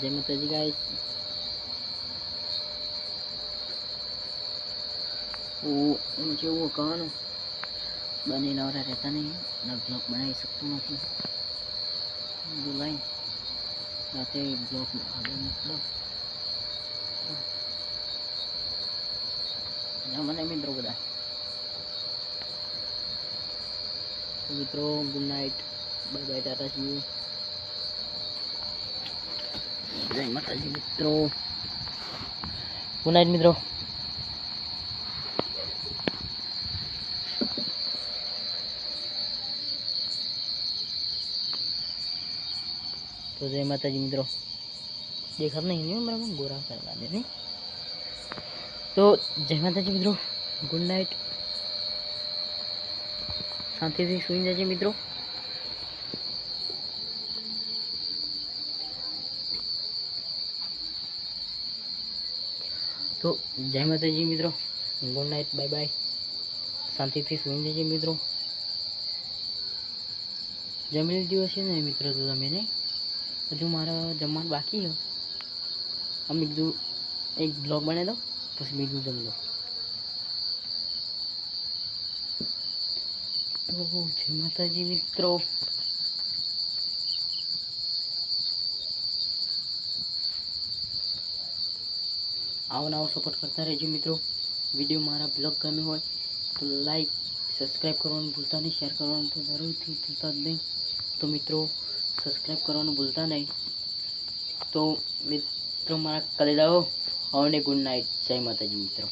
જય માતાજી ગાઈસ હું જેવું કહેવાનું? બની નવરા રહેતા નહીં. અને બ્લોગ બનાવી શકતો નથી. બોલાય. રાતે બ્લોગ આગળ મોકલો મને મિત્રો બધા. મિત્રો, good night. Bye bye, tata see જય માતાજી, મિત્રો. ગુડ મિત્રો. તો જય માતાજી, મિત્રો. દેખાત નહીં નહીં, બરાબર? ગોરા કરવા દે, નહીં? તો જય માતાજી, મિત્રો. Good night. શાંતિથી સુઈ જજે, મિત્રો. તો જય માતાજી મિત્રો. Good night, bye bye. શાંતિથી સુઈ જજે મિત્રો. જમી લીધું હશે ને મિત્રો તો તમે નહીં? હજુ મારા જમવાનું બાકી છે. અમે બીજું એક બ્લોગ બનાવી દો પછી બીજું જમી લો તો જય માતાજી મિત્રો. આવો નવો સપોર્ટ કરતા રહેજો મિત્રો. વીડિયો મારા બ્લોગ ગમ્યો હોય તો લાઈક સબસ્ક્રાઈબ કરવાનું ભૂલતા નહીં શેર કરવાનું તો જરૂરથી ભૂલતા જ નહીં. તો મિત્રો સબસ્ક્રાઈબ કરવાનું ભૂલતા નહીં. તો મિત્રો, મારા કલેદાઓ હવે ગુડ નાઇટ જય માતાજી મિત્રો.